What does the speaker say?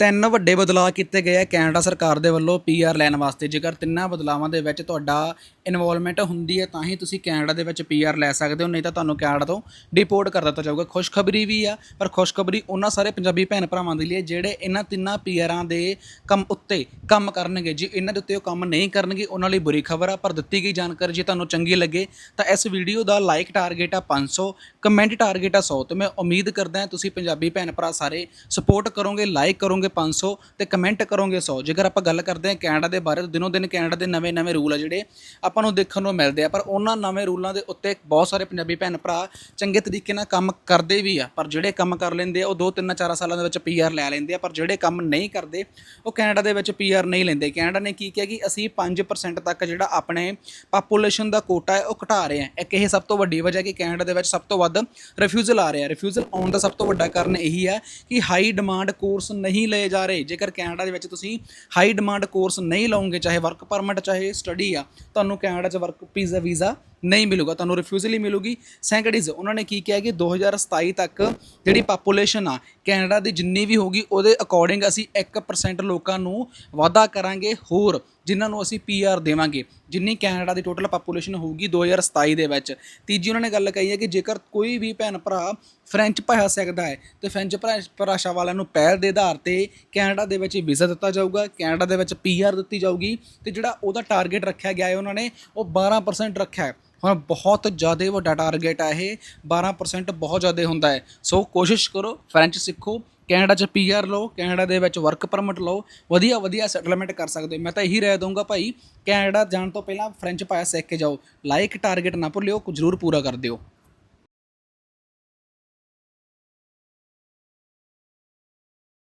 ਤਿੰਨ ਵੱਡੇ ਬਦਲਾਅ ਕੀਤੇ ਗਏ ਆ ਕੈਨੇਡਾ ਸਰਕਾਰ ਦੇ ਵੱਲੋਂ ਪੀਆਰ ਲੈਣ ਵਾਸਤੇ। ਜੇਕਰ ਤਿੰਨਾਂ ਬਦਲਾਵਾਂ ਦੇ ਵਿੱਚ ਤੁਹਾਡਾ ਇਨਵੋਲਵਮੈਂਟ ਹੁੰਦੀ ਹੈ, ਤਾਂ ਹੀ ਤੁਸੀਂ ਕੈਨੇਡਾ ਦੇ ਵਿੱਚ ਪੀਆਰ ਲੈ ਸਕਦੇ ਹੋ, ਨਹੀਂ ਤਾਂ ਤੁਹਾਨੂੰ ਕੈਨੇਡਾ ਤੋਂ ਡਿਪੋਰਟ ਕਰ ਦਿੱਤਾ ਜਾਊਗਾ। ਖੁਸ਼ਖਬਰੀ ਵੀ ਆ, ਪਰ ਖੁਸ਼ਖਬਰੀ ਉਹਨਾਂ ਸਾਰੇ ਪੰਜਾਬੀ ਭੈਣ ਭਰਾਵਾਂ ਦੇ ਲਈ ਹੈ, ਜਿਹੜੇ ਇਹਨਾਂ ਤਿੰਨਾਂ ਪੀਆਰਾਂ ਦੇ ਕੰਮ ਉੱਤੇ ਕੰਮ ਕਰਨਗੇ। ਜੇ ਇਹਨਾਂ ਦੇ ਉੱਤੇ ਉਹ ਕੰਮ ਨਹੀਂ ਕਰਨਗੇ, ਉਹਨਾਂ ਲਈ ਬੁਰੀ ਖਬਰ ਆ, ਪਰ ਦਿੱਤੀ ਗਈ ਜਾਣਕਾਰੀ ਜੇ ਤੁਹਾਨੂੰ ਚੰਗੀ ਲੱਗੇ, ਤਾਂ ਇਸ ਵੀਡੀਓ ਦਾ ਲਾਈਕ ਟਾਰਗੇਟ ਆ 500 ਕਮੈਂਟ ਟਾਰਗੇਟ ਆ 100 ਤੇ ਮੈਂ ਉਮੀਦ ਕਰਦਾ ਹਾਂ ਤੁਸੀਂ ਪੰਜਾਬੀ ਭੈਣ ਭਰਾ ਸਾਰੇ ਸਪੋਰਟ ਕਰੋਗੇ ਲਾਈਕ ਕਰੋਗੇ 500 ਤੇ ਕਮੈਂਟ ਕਰੋਗੇ 100 ਜੇਕਰ ਆਪਾਂ ਗੱਲ ਕਰਦੇ ਹਾਂ ਕੈਨੇਡਾ ਦੇ ਬਾਰੇ, ਤਾਂ ਦਿਨੋਂ ਦਿਨ ਕੈਨੇਡਾ ਦੇ ਨਵੇਂ-ਨਵੇਂ ਰੂਲ ਆ ਜਿਹੜੇ ਆਪਾਂ ਨੂੰ ਦੇਖਣ ਨੂੰ ਮਿਲਦੇ ਆ। ਪਰ ਉਹਨਾਂ ਨਵੇਂ ਰੂਲਾਂ ਦੇ ਉੱਤੇ ਬਹੁਤ ਸਾਰੇ ਪੰਜਾਬੀ ਭੈਣ ਭਰਾ ਚੰਗੇ ਤਰੀਕੇ ਨਾਲ ਕੰਮ ਕਰਦੇ ਵੀ ਆ। ਪਰ ਜਿਹੜੇ ਕੰਮ ਕਰ ਲੈਂਦੇ ਆ, ਉਹ 2 3 4 ਸਾਲਾਂ ਦੇ ਵਿੱਚ ਪੀਆਰ ਲੈ ਲੈਂਦੇ ਆ। ਪਰ ਜਿਹੜੇ ਕੰਮ ਨਹੀਂ ਕਰਦੇ, ਉਹ ਕੈਨੇਡਾ ਦੇ ਵਿੱਚ ਪੀਆਰ ਨਹੀਂ ਲੈਂਦੇ। ਕੈਨੇਡਾ ਨੇ ਕੀ ਕਿਹਾ ਕਿ ਅਸੀਂ 5% ਤੱਕ ਜਿਹੜਾ ਆਪਣੇ ਪਾਪੂਲੇਸ਼ਨ ਦਾ ਕੋਟਾ ਹੈ, ਉਹ ਘਟਾ ਰਹੇ ਆ ਇੱਕ ਇਹ ਸਭ ਤੋਂ ਵੱਡੀ ਵਜ੍ਹਾ ਕਿ ਕੈਨੇਡਾ ਦੇ ਵਿੱਚ ਸਭ ਤੋਂ ਵੱਧ ਰਿਫਿਊਜ਼ਲ ਆ ਰਿਹਾ। ਰਿਫਿਊਜ਼ਲ ਆਉਣ ਦਾ ਸਭ ਤੋਂ ਵੱਡਾ ਕਾਰਨ ਇਹੀ ਹੈ ਕਿ ਹਾਈ ਡਿਮਾਂਡ ਕੋਰਸ ਨਹੀਂ ਲਏ ਜਾ ਰਹੇ। ਜੇਕਰ ਕੈਨੇਡਾ ਦੇ ਵਿੱਚ ਤੁਸੀਂ ਹਾਈ ਡਿਮਾਂਡ ਕੋਰਸ ਨਹੀਂ ਲਓਗੇ, ਚਾਹੇ ਵਰਕ ਪਰਮਿਟ ਚਾਹੇ ਸਟੱਡੀ ਆ, ਤੁਹਾਨੂੰ ਕੈਨੇਡਾ 'ਚ ਵਰਕ ਵੀਜ਼ਾ ਵੀਜ਼ਾ ਨਹੀਂ ਮਿਲੂਗਾ, ਤੁਹਾਨੂੰ ਰਿਫਿਊਜ਼ਲ ਹੀ ਮਿਲੂਗੀ। ਸੈਂਕੜੀਜ਼ ਉਹਨਾਂ ਨੇ ਕੀ ਕਿਹਾ ਕਿ 2027 ਤੱਕ ਜਿਹੜੀ ਪਾਪੂਲੇਸ਼ਨ ਆ, ਕੈਨੇਡਾ ਦੀ ਜਿੰਨੀ ਵੀ ਹੋਗੀ ਉਹਦੇ ਅਕੋਰਡਿੰਗ ਅਸੀਂ 1% ਲੋਕਾਂ ਨੂੰ ਵਾਧਾ ਕਰਾਂਗੇ ਹੋਰ, ਜਿਨ੍ਹਾਂ ਨੂੰ ਅਸੀਂ ਪੀਆਰ ਦੇਵਾਂਗੇ। ਜਿੰਨੀ ਕੈਨੇਡਾ ਦੀ ਟੋਟਲ ਪਾਪੂਲੇਸ਼ਨ ਹੋਊਗੀ 2027 ਦੇ ਵਿੱਚ। ਤੀਜੀ ਉਹਨਾਂ ਨੇ ਗੱਲ ਕਹੀ ਹੈ ਕਿ ਜੇਕਰ ਕੋਈ ਵੀ ਭੈਣ ਭਰਾ ਫ੍ਰੈਂਚ ਭਾਸ਼ਾ ਸਿੱਖਦਾ ਹੈ, ਤੇ ਫ੍ਰੈਂਚ ਭਾ- ਭਾਸ਼ਾ ਵਾਲਿਆਂ ਨੂੰ ਪਹਿਲ ਦੇ ਆਧਾਰ ਤੇ ਕੈਨੇਡਾ ਦੇ ਵਿੱਚ ਵੀਜ਼ਾ ਦਿੱਤਾ ਜਾਊਗਾ, ਕੈਨੇਡਾ ਦੇ ਵਿੱਚ ਪੀਆਰ ਦਿੱਤੀ ਜਾਊਗੀ, ਤੇ ਜਿਹੜਾ ਉਹਦਾ ਟਾਰਗੇਟ ਰੱਖਿਆ ਗਿਆ ਹੈ ਉਹਨਾਂ ਨੇ, ਉਹ 12% ਰੱਖਿਆ ਹੈ। ਹੁਣ ਬਹੁਤ ਜ਼ਿਆਦਾ ਵੱਡਾ ਟਾਰਗੇਟ ਹੈ ਇਹ 12% ਬਹੁਤ ਜ਼ਿਆਦਾ ਹੁੰਦਾ ਹੈ। ਸੋ ਕੋਸ਼ਿਸ਼ ਕਰੋ ਫ੍ਰੈਂਚ ਸਿੱਖੋ ਕੈਨੇਡਾ 'ਚ ਪੀਆਰ ਲਓ ਕੈਨੇਡਾ ਦੇ ਵਿੱਚ ਵਰਕ ਪਰਮਿਟ ਲਓ, ਵਧੀਆ ਵਧੀਆ ਸੈਟਲਮੈਂਟ ਕਰ ਸਕਦੇ ਹੋ। ਮੈਂ ਤਾਂ ਇਹੀ ਰਹਿ ਦਊਂਗਾ ਭਾਈ ਕੈਨੇਡਾ ਜਾਣ ਤੋਂ ਪਹਿਲਾਂ ਫ੍ਰੈਂਚ ਭਾਸ਼ਾ ਸਿੱਖ ਕੇ ਜਾਓ। ਲਾਈਕ ਟਾਰਗੇਟ ਨਾ ਭੁੱਲਿਓ, ਜ਼ਰੂਰ ਪੂਰਾ ਕਰ ਦਿਓ।